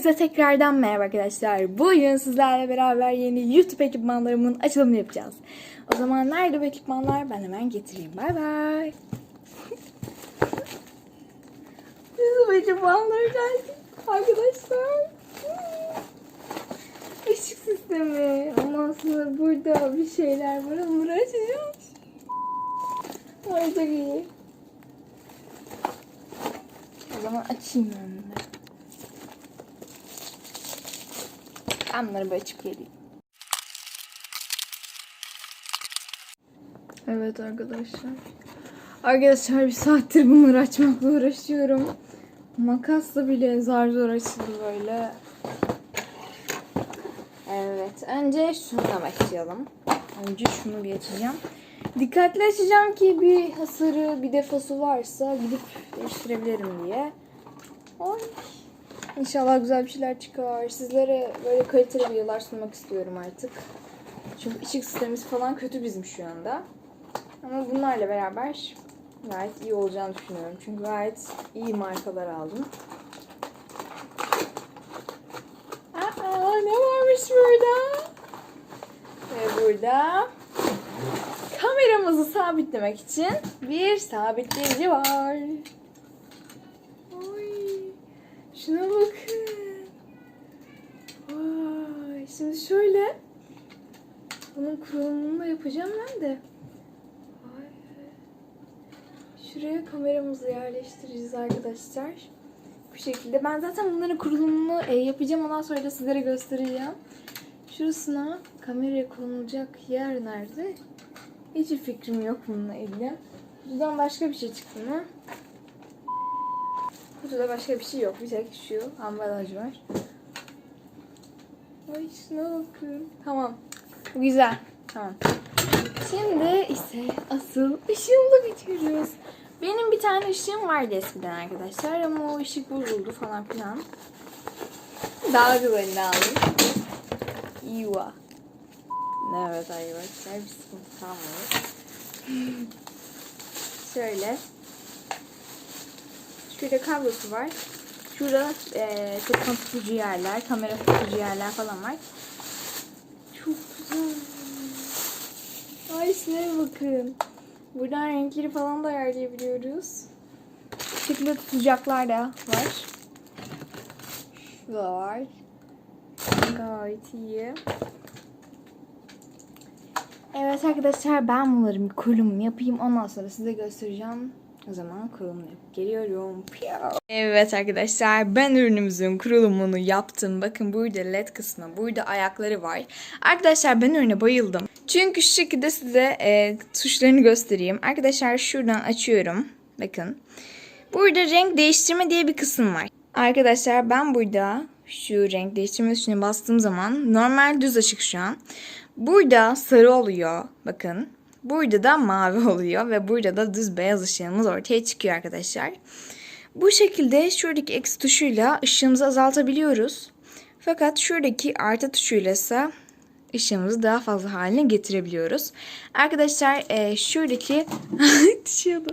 Hepinize tekrardan merhaba arkadaşlar. Bugün sizlerle beraber yeni YouTube ekipmanlarımın açılımını yapacağız. O zaman nerede bu ekipmanlar? Ben hemen getireyim. Bay bay. YouTube ekipmanları geldi arkadaşlar. Işık sistemi. Ondan sonra burada bir şeyler var. Onları açacağız. Ay çok iyi. O zaman açayım ben bunları. Ben bunları böyle açıp. Evet arkadaşlar. Arkadaşlar bir saattir bunları açmakla uğraşıyorum. Makasla bile zar zor açıldı böyle. Evet. Önce şuna başlayalım. Önce şunu bir açacağım. Dikkatli açacağım ki bir hasarı, bir defosu varsa gidip değiştirebilirim diye. Ay. İnşallah güzel bir şeyler çıkar. Sizlere böyle kaliteli videolar sunmak istiyorum artık. Çünkü ışık sistemimiz falan kötü bizim şu anda. Ama bunlarla beraber gayet iyi olacağını düşünüyorum. Çünkü gayet iyi markalar aldım. Aa, ne varmış burada? Ve burada kameramızı sabitlemek için bir sabitleyici var. Oy, şuna bakın. Vay, şimdi şöyle bunun kurulumunu da yapacağım ben de. Vay. Şuraya kameramızı yerleştireceğiz arkadaşlar. Bu şekilde. Ben zaten bunların kurulumunu e, yapacağım. Ondan sonra da sizlere göstereceğim. Şurasına kameraya konulacak yer nerede? Hiçbir fikrim yok bununla ilgili. Buradan başka bir şey çıktı mı? Kutuda başka bir şey yok. Bir tek şu ambalaj var. Ay şuna bakın. Tamam. Güzel. Tamam. Şimdi ise asıl ışığımla bitiriyoruz. Benim bir tane ışığım vardı eskiden arkadaşlar ama o ışık bozuldu falan filan. Daha güzelini aldım. Yuva. Evet arkadaşlar bir sıkıntı kalmadı. Şöyle. Şurada kablosu var. Şurada e, telefon tutucu yerler, kamera tutucu yerler falan var. Çok güzel. Ay şuraya bakın. Buradan renkleri falan da ayarlayabiliyoruz. Bu şekilde tutacaklar da var. Şu da var. Gayet iyi. Evet arkadaşlar ben bunların bir kurulumunu yapayım. Ondan sonra size göstereceğim. O zaman kurulumunu yapıp geliyorum. Evet arkadaşlar ben ürünümüzün kurulumunu yaptım. Bakın burada led kısmı, burada ayakları var. Arkadaşlar ben ürüne bayıldım. Çünkü şu şekilde size e, tuşlarını göstereyim. Arkadaşlar şuradan açıyorum. Bakın. Burada renk değiştirme diye bir kısım var. Arkadaşlar ben burada şu renk değiştirme tuşuna bastığım zaman normal düz ışık şu an. Burada sarı oluyor. Bakın. Burada da mavi oluyor ve burada da düz beyaz ışığımız ortaya çıkıyor arkadaşlar. Bu şekilde şuradaki eksi tuşuyla ışığımızı azaltabiliyoruz. Fakat şuradaki artı tuşuyla ise ışığımızı daha fazla haline getirebiliyoruz. Arkadaşlar e, şuradaki.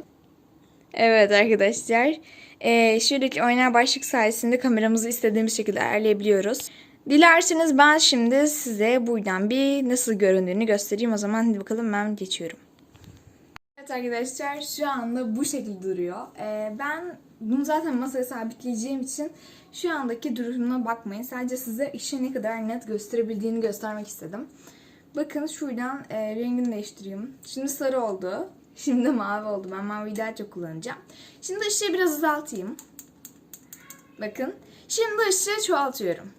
Evet arkadaşlar. E, şuradaki oynar başlık sayesinde kameramızı istediğimiz şekilde ayarlayabiliyoruz. Dilerseniz ben şimdi size buradan bir nasıl göründüğünü göstereyim. O zaman hadi bakalım ben geçiyorum. Evet arkadaşlar şu anda bu şekilde duruyor. Ee, ben bunu zaten masaya sabitleyeceğim için şu andaki durumuna bakmayın. Sadece size ışığı ne kadar net gösterebildiğini göstermek istedim. Bakın şuradan e, rengini değiştireyim. Şimdi sarı oldu. Şimdi mavi oldu. Ben maviyi daha çok kullanacağım. Şimdi ışığı biraz azaltayım. Bakın. Şimdi ışığı çoğaltıyorum.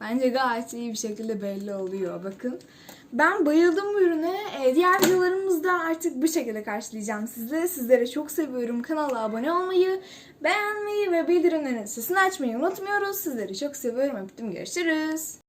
Bence gayet iyi bir şekilde belli oluyor. Bakın. Ben bayıldım bu ürüne. Ee, diğer videolarımızda artık bu şekilde karşılayacağım sizleri. Sizleri çok seviyorum. Kanala abone olmayı, beğenmeyi ve bildirimlerin sesini açmayı unutmuyoruz. Sizleri çok seviyorum. Öptüm. Görüşürüz.